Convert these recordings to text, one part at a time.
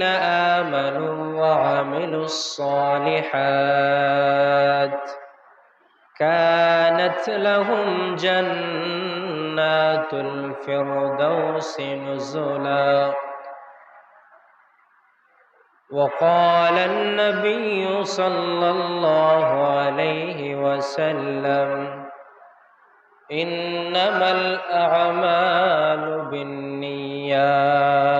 الذين آمنوا وعملوا الصالحات كانت لهم جنات الفردوس نزلا. وقال النبي صلى الله عليه وسلم إنما الأعمال بالنيات.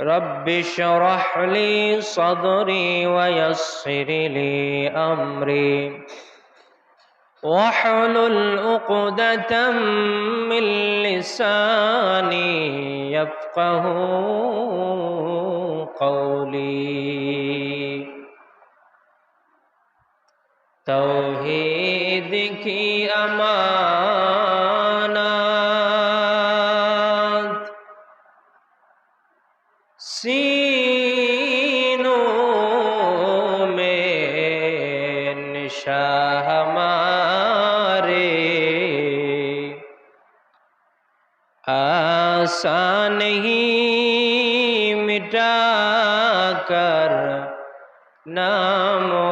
رب اشرح لي صدري ويسر لي أمري. واحلل عقدة من لساني يفقه قولي. توحید کی امانات सीनों में निशा हमारे आसान ही मिटा कर नामो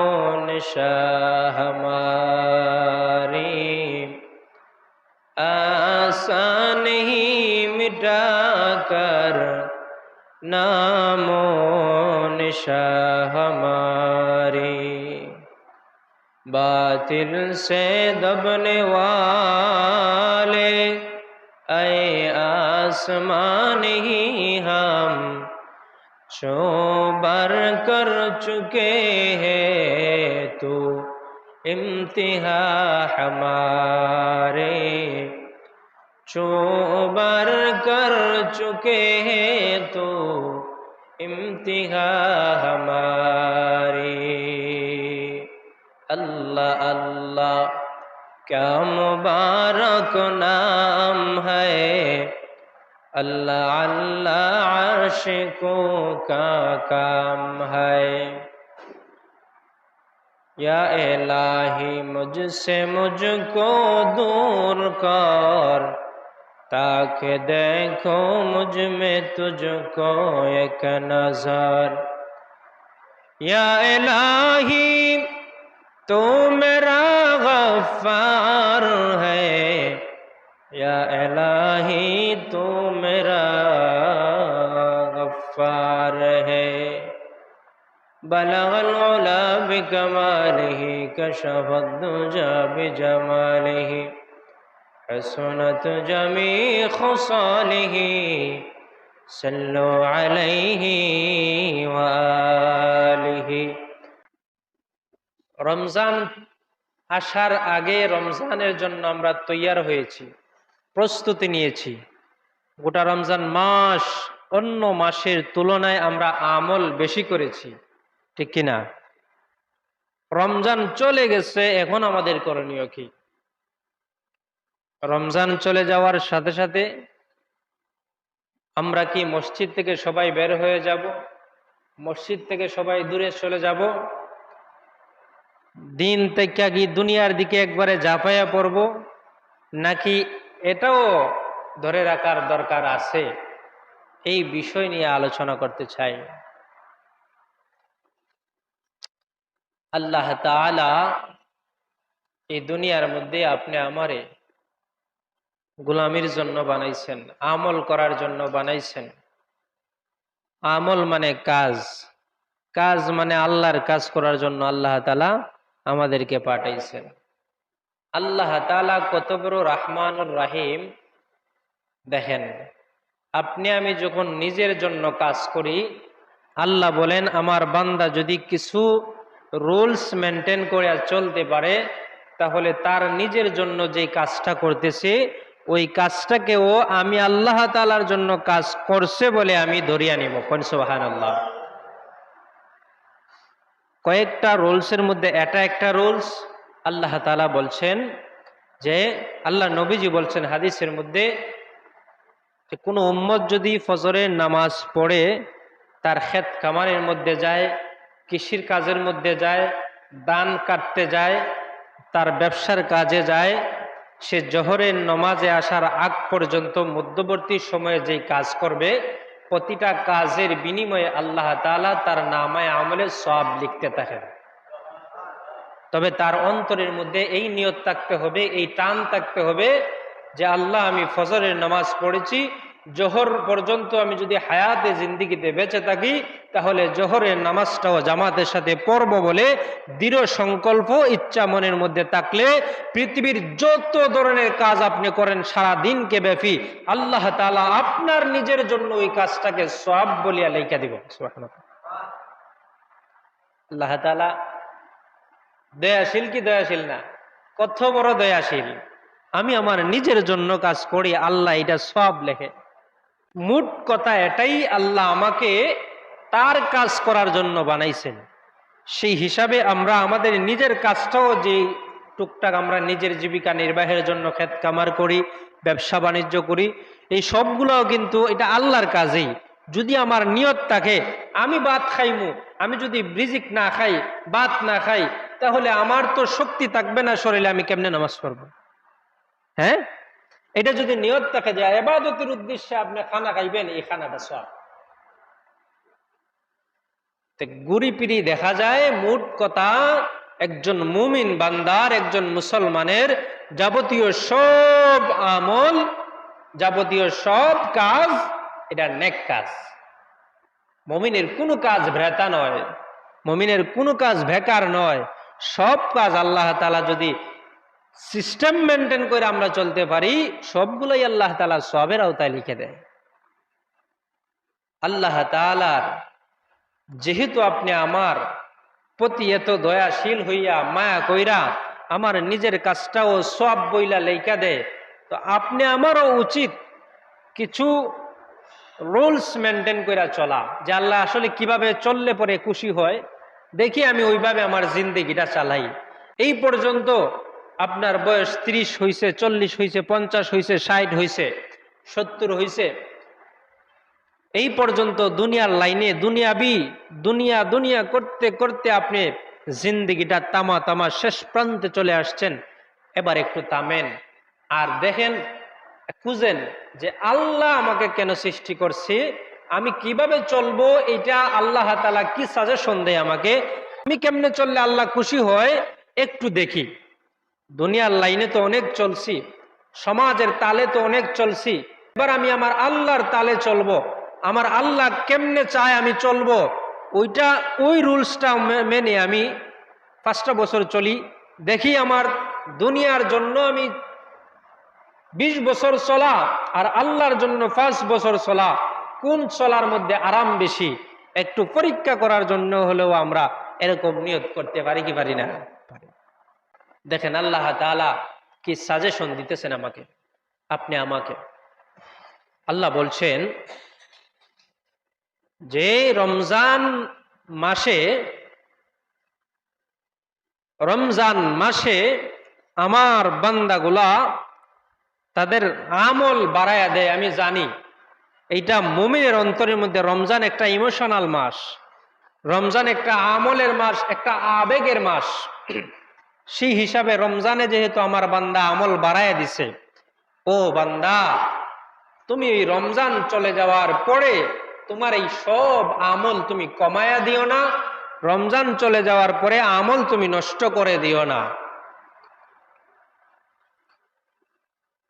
निशा हमारे आसान ही मिटा نام و نشا ہماری۔ باطل سے دبنے والے، اے آسمان ہی ہم چوبر کر چکے ہیں تو امتحا ہمارے۔ چوبر کر چکے ہیں تو امتحا ہماری۔ اللہ اللہ، کیا مبارک نام ہے۔ اللہ اللہ، عاشقوں کا کام ہے۔ یا الہی، مجھ سے مجھ کو دور کر۔ تاکہ دیکھو مجھ میں تجھ کو ایک نظر۔ یا الہی، تو میرا غفار ہے۔ یا الہی، تو میرا غفار ہے۔ بلغ العلا بکمالہ کشف الدجا بجمالہ۔ حسنت جميع خصاله صلوا عليه وآله. রমজান আসার আগে রমজানের জন্য আমরা তৈয়ার হয়েছি, প্রস্তুতি নিয়েছি। গোটা রমজান মাস অন্য মাসের তুলনায় আমরা আমল বেশি করেছি, ঠিক কিনা? রমজান চলে গেছে, এখন আমাদের করণীয় কি? রমজান চলে যাওয়ার সাথে সাথে আমরা কি মসজিদ থেকে সবাই বের হয়ে যাব? মসজিদ থেকে সবাই দূরে চলে যাব? দিন থেকে কি দুনিয়ার দিকে একবারে ঝাঁপাইয়া পড়ব? নাকি এটাও ধরে রাখার দরকার আছে? এই বিষয় নিয়ে আলোচনা করতে চাই। আল্লাহ তাআলা এই দুনিয়ার মধ্যে আপনি আমারে গোলামির জন্য বানাইছেন, আমল করার জন্য বানাইছেন। আমল মানে কাজ। কাজ মানে আল্লাহর কাজ করার জন্য আল্লাহ তালা আমাদেরকে পাঠাইছেন। আল্লাহ তালা কত বড় রাহমানুর রাহিম। দেখেন, আপনি আমি যখন নিজের জন্য কাজ করি, আল্লাহ বলেন, আমার বান্দা যদি কিছু রুলস মেনটেন করে চলতে পারে, তাহলে তার নিজের জন্য যে কাজটা করতেছে ওই কাজটাকেও আমি আল্লাহ তালার জন্য কাজ করছে বলে আমি ধরিয়া নিব। কনসবাহান আল্লাহ কয়েকটা রুলসের মধ্যে এটা একটা রুলস। আল্লাহ তালা বলছেন যে, আল্লাহ নবীজি বলছেন হাদিসের মধ্যে যে কোনো উম্মত যদি ফজরের নামাজ পড়ে, তার ক্ষেত কামারের মধ্যে যায়, কৃষির কাজের মধ্যে যায় দান কাটতে যায়, তার ব্যবসার কাজে যায় সে জহরের নমাজে আসার আগ পর্যন্ত মধ্যবর্তী সময়ে যেই কাজ করবে, প্রতিটা কাজের বিনিময়ে আল্লাহ তালা তার নামায় আমলে সব লিখতে থাকেন। তবে তার অন্তরের মধ্যে এই নিয়ত থাকতে হবে, এই টান থাকতে হবে যে, আল্লাহ আমি ফজরের নামাজ পড়েছি জোহর পর্যন্ত আমি যদি হায়াতে জিন্দিগিতে বেঁচে থাকি, তাহলে জোহরের নামাজটাও জামাতের সাথে পড়ব বলে দৃঢ় সংকল্প, ইচ্ছা মনের মধ্যে থাকলে পৃথিবীর যত ধরনের কাজ আপনি করেন সারা দিনকে ব্যাপী আল্লাহ তালা আপনার নিজের জন্য ওই কাজটাকে সব বলিয়া লেখা দিব। আল্লাহ তালা দয়াশীল কি দয়াশীল না? কত বড় দয়াশীল। আমি আমার নিজের জন্য কাজ করি, আল্লাহ এটা সব লেখে। মুট কথা এটাই আল্লাহ আমাকে তার কাজ করার জন্য বানাইছেন। সেই হিসাবে আমরা আমাদের নিজের কাজটাও যে টুকটাক আমরা নিজের জীবিকা নির্বাহের জন্য ক্ষেত কামার করি, ব্যবসা বাণিজ্য করি, এই সবগুলোও কিন্তু এটা আল্লাহর কাজেই। যদি আমার নিয়ত থাকে, আমি বাদ খাইমু, আমি যদি ব্রিজিক না খাই বাত না খাই, তাহলে আমার তো শক্তি থাকবে না শরীরে আমি কেমনে নামাজ পড়ব? হ্যাঁ? এটা যদি নিয়ত থাকে যে এবাদতের উদ্দেশ্যে আপনি খানা খাইবেন, এই খানাটা সব। গুড়ি পিড়ি দেখা যায়, মোট কথা একজন মুমিন বান্দার, একজন মুসলমানের যাবতীয় সব আমল, যাবতীয় সব কাজ, এটা নেক কাজ। মমিনের কোনো কাজ ভ্রেতা নয়, মমিনের কোনো কাজ ভেকার নয়, সব কাজ আল্লাহ তালা যদি সিস্টেম মেনটেন করে আমরা চলতে পারি, সবগুলোই আল্লাহ তালা সবের আওতায় লিখে দেয়। আল্লাহ তালার যেহেতু আপনি আমার প্রতি এত দয়াশীল হইয়া মায়া কইরা আমার নিজের কাজটাও সব বইলা লেখা দেয়, তো আপনি আমারও উচিত কিছু রুলস মেনটেন করে চলা, যে আল্লাহ আসলে কীভাবে চললে পরে খুশি হয়, দেখি আমি ওইভাবে আমার জিন্দিগিটা চালাই। এই পর্যন্ত আপনার বয়স ত্রিশ হইছে, চল্লিশ হইছে, পঞ্চাশ হইছে, ষাট হইছে, সত্তর হইছে। এই পর্যন্ত দুনিয়ার লাইনে দুনিয়াবি, দুনিয়া দুনিয়া করতে করতে আপনি জিন্দিগিটা তামা তামা শেষ প্রান্তে চলে আসছেন। এবার একটু তামেন আর দেখেন, খুঁজেন যে আল্লাহ আমাকে কেন সৃষ্টি করছে, আমি কীভাবে চলবো এটা আল্লাহ তালা কি সাজেশন দেয় আমাকে? আমি কেমনে চললে আল্লাহ খুশি হয়? একটু দেখি। দুনিয়ার লাইনে তো অনেক চলছি, সমাজের তালে তো অনেক চলছি। এবার আমি আমার আল্লাহর তালে চলবো, আমার আল্লাহ কেমনে চায় আমি চলবো? ওইটা, ওই রুলসটা মেনে আমি পাঁচটা বছর চলি। দেখি আমার দুনিয়ার জন্য আমি বিশ বছর চলা আর আল্লাহর জন্য পাঁচ বছর চলা, কোন চলার মধ্যে আরাম বেশি? একটু পরীক্ষা করার জন্য হলেও আমরা এরকম নিয়ত করতে পারি কি পারি না? দেখেন আল্লাহ তালা কি সাজেশন দিতেছেন আমাকে? আপনি আমাকে। আল্লাহ বলছেন, যে রমজান মাসে রমজান মাসে আমার বান্দাগুলা তাদের আমল বাড়াইয়া দেয়, আমি জানি। এইটা মুমিনের অন্তরের মধ্যে রমজান একটা ইমোশনাল মাস। রমজান একটা আমলের মাস, একটা আবেগের মাস। সেই হিসাবে রমজানে যেহেতু আমার বান্দা আমল বাড়াইয়া দিছে, ও বান্দা, তুমি এই রমজান চলে যাওয়ার পরে তোমার এই সব আমল তুমি কমায়া দিও না, রমজান চলে যাওয়ার পরে আমল তুমি নষ্ট করে দিও না।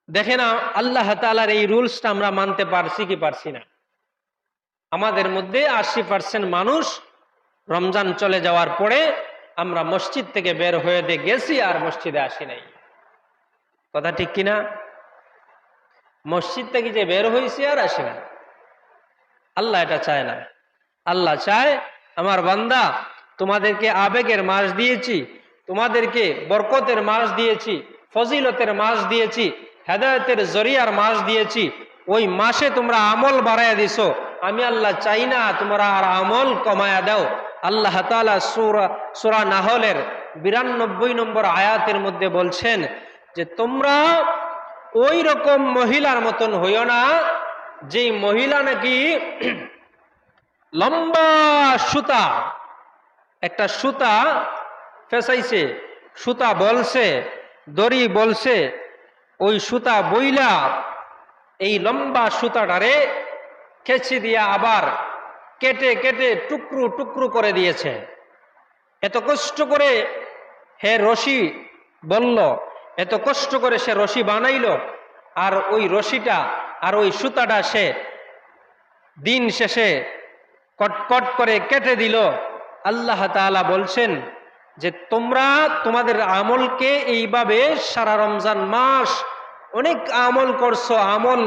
দেখেন আল্লাহ তালার এই রুলসটা আমরা মানতে পারছি কি পারছি না? আমাদের মধ্যে আশি পার্সেন্ট মানুষ রমজান চলে যাওয়ার পরে আমরা মসজিদ থেকে বের হয়ে দিয়ে গেছি আর মসজিদে আসি নাই। কথা ঠিক কিনা? মসজিদ থেকে যে বের হয়েছি আর আসি না। আল্লাহ এটা চায় না। আল্লাহ চায়, আমার বান্দা, তোমাদেরকে আবেগের মাস দিয়েছি, তোমাদেরকে বরকতের মাস দিয়েছি, ফজিলতের মাস দিয়েছি, হেদায়তের জরিয়ার মাস দিয়েছি, ওই মাসে তোমরা আমল বাড়াইয়া দিছো। আমি আল্লাহ চাই না তোমরা আর আমল কমায়া দাও। আল্লাহ তালা সুরা সুরা নাহলের বিরানব্বই নম্বর আয়াতের মধ্যে বলছেন যে, তোমরা ওই রকম মহিলার মতন হইও না, যেই মহিলা নাকি লম্বা সুতা, একটা সুতা ফেসাইছে, সুতা বলছে, দড়ি বলছে, ওই সুতা বইলা এই লম্বা সুতাটারে খেচি দিয়া আবার কেটে কেটে টুকরু টুকরু করে দিয়েছে। এত কষ্ট করে হে রশি বলল, এত কষ্ট করে সে রশি বানাইল, আর ওই রশিটা আর ওই সুতাটা সে দিন শেষে কটকট করে কেটে দিল। আল্লাহ তাআলা বলছেন যে, তোমরা তোমাদের আমলকে এইভাবে সারা রমজান মাস অনেক আমল করছ, আমল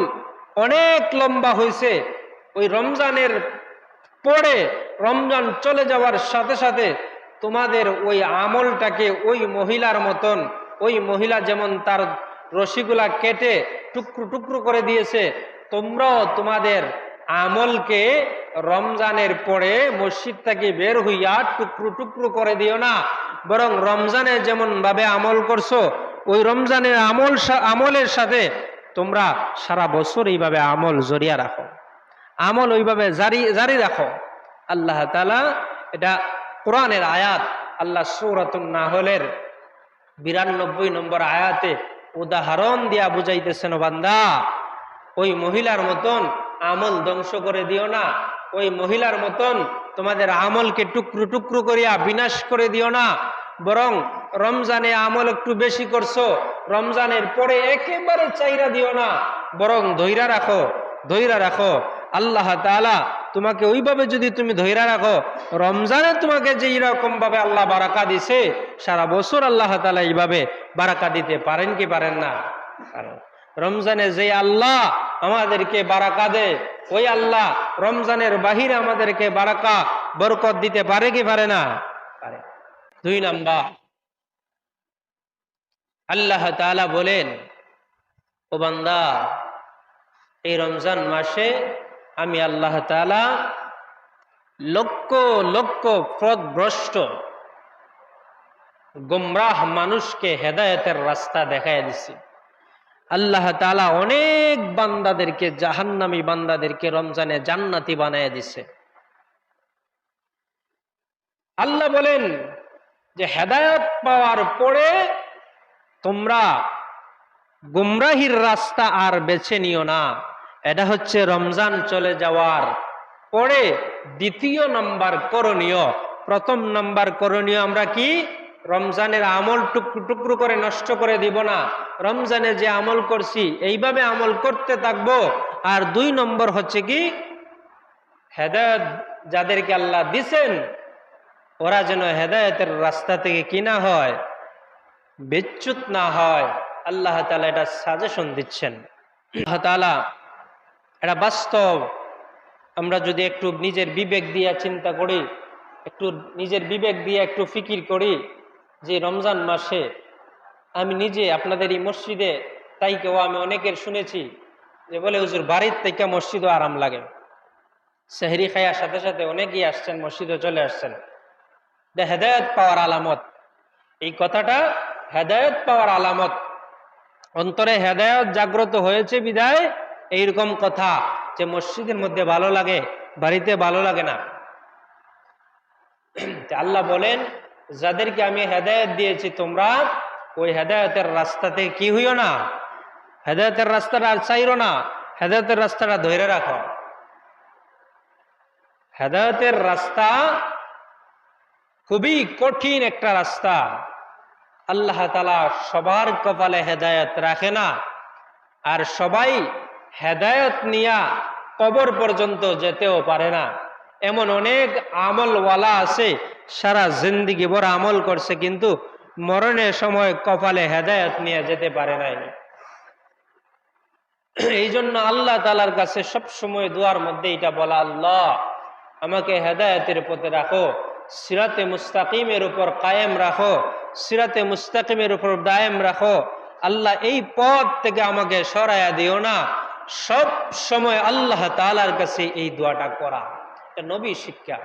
অনেক লম্বা হয়েছে ওই রমজানের পরে রমজান চলে যাওয়ার সাথে সাথে তোমাদের ওই আমলটাকে ওই মহিলার মতন, ওই মহিলা যেমন তার রশিগুলা কেটে টুকরো টুকরো করে দিয়েছে, তোমরাও তোমাদের আমলকে রমজানের পরে মসজিদ থেকে বের হইয়া টুকরো টুকরো করে দিও না। বরং রমজানে যেমন ভাবে আমল করছ, ওই রমজানের আমল আমলের সাথে তোমরা সারা বছর এইভাবে আমল জড়িয়ে রাখো। আমল ওইভাবে জারি জারি রাখো। আল্লাহ তালা এটা কোরআনের আয়াত, আল্লাহ সৌরাতুন নাহলের বিরানব্বই নম্বর আয়াতে উদাহরণ দিয়া বুঝাইতেছেন বান্দা, ওই মহিলার মতন আমল ধ্বংস করে দিও না, ওই মহিলার মতন তোমাদের আমলকে টুকরো টুকরো করিয়া বিনাশ করে দিও না, বরং রমজানে আমল একটু বেশি করছ, রমজানের পরে একেবারে চাইরা দিও না, বরং ধৈরা রাখো ধৈরা রাখো। আল্লাহ তাআলা তোমাকে ওইভাবে যদি তুমি ধৈরা রাখো, রমজানে তোমাকে যে রকম ভাবে আল্লাহ বারাকা দিছে, সারা বছর আল্লাহ তাআলা এইভাবে বারাকা দিতে পারেন কি পারেন না? রমজানে যে আল্লাহ আমাদেরকে বারাকা দেয় ওই আল্লাহ রমজানের বাহিরে আমাদেরকে বারাকা, বরকত দিতে পারে কি পারে না? পারে। দুই নাম্বার, আল্লাহ তাআলা বলেন, ও বান্দা, এই রমজান মাসে আমি আল্লাহ তাআলা লক্ষ লক্ষ পথভ্রষ্ট গোমরাহ মানুষকে হেদায়েতের রাস্তা দেখায় দিছি। আল্লাহ তাআলা অনেক বান্দাদেরকে, জাহান্নামী বান্দাদেরকে রমজানে জান্নাতি বানায় দিছে। আল্লাহ বলেন যে, হেদায়ত পাওয়ার পরে তোমরা গুমরাহির রাস্তা আর বেছে নিও না। এটা হচ্ছে রমজান চলে যাওয়ার পরে দ্বিতীয় নাম্বার করণীয়। প্রথম নাম্বার করণীয় আমরা কি? রমজানের আমল টুকরো টুকরো করে নষ্ট করে দিব না। রমজানে যে আমল করছি, এইভাবে আমল করতে থাকব। আর দুই নম্বর হচ্ছে কি? হেদায়ত যাদেরকে আল্লাহ দিছেন, ওরা যেন হেদায়তের রাস্তা থেকে কি না হয়, বিচ্যুত না হয়। আল্লাহ তালা এটা সাজেশন দিচ্ছেন। আল্লাহ তালা এটা বাস্তব। আমরা যদি একটু নিজের বিবেক দিয়ে চিন্তা করি, একটু নিজের বিবেক দিয়ে একটু ফিকির করি যে রমজান মাসে আমি নিজে আপনাদের এই মসজিদে, তাই কেউ আমি অনেকের শুনেছি যে বলে, হুজুর, বাড়ির থেকে মসজিদও আরাম লাগে। সেহরি খাইয়ার সাথে সাথে অনেকেই আসছেন, মসজিদে চলে আসছেন। হেদায়ত পাওয়ার আলামত। এই কথাটা হেদায়ত পাওয়ার আলামত। অন্তরে হেদায়ত জাগ্রত হয়েছে বিদায় এইরকম কথা যে মসজিদের মধ্যে ভালো লাগে, বাড়িতে ভালো লাগে না। আল্লাহ বলেন, যাদেরকে আমি হেদায়ত দিয়েছি তোমরা, ওই হেদায়তের রাস্তাতে কি হইও না? হেদায়তের রাস্তাটা আর চাইরো না। হেদায়তের রাস্তাটা ধরে রাখো। হেদায়তের রাস্তা খুবই কঠিন একটা রাস্তা। আল্লাহ তালা সবার কপালে হেদায়ত রাখে না। আর সবাই হেদায়ত নিয়া কবর পর্যন্ত যেতেও পারে না। এমন অনেক আমলওয়ালা আছে, সারা জিন্দিগি বড় আমল করছে, কিন্তু মরণের সময় কপালে হেদায়ত নিয়ে যেতে পারে নাই। এই জন্য আল্লাহ তালার কাছে সব সময় দুয়ার মধ্যে এটা বলা, আল্লাহ, আমাকে হেদায়তের পথে রাখো, সিরাতে মুস্তাকিমের উপর কায়েম রাখো, সিরাতে মুস্তাকিমের উপর দায়েম রাখো। আল্লাহ এই পথ থেকে আমাকে সরাইয়া দিও না সব সময় আল্লাহ তালার কাছে এই দোয়াটা করা। এটা নবী শিক্ষা।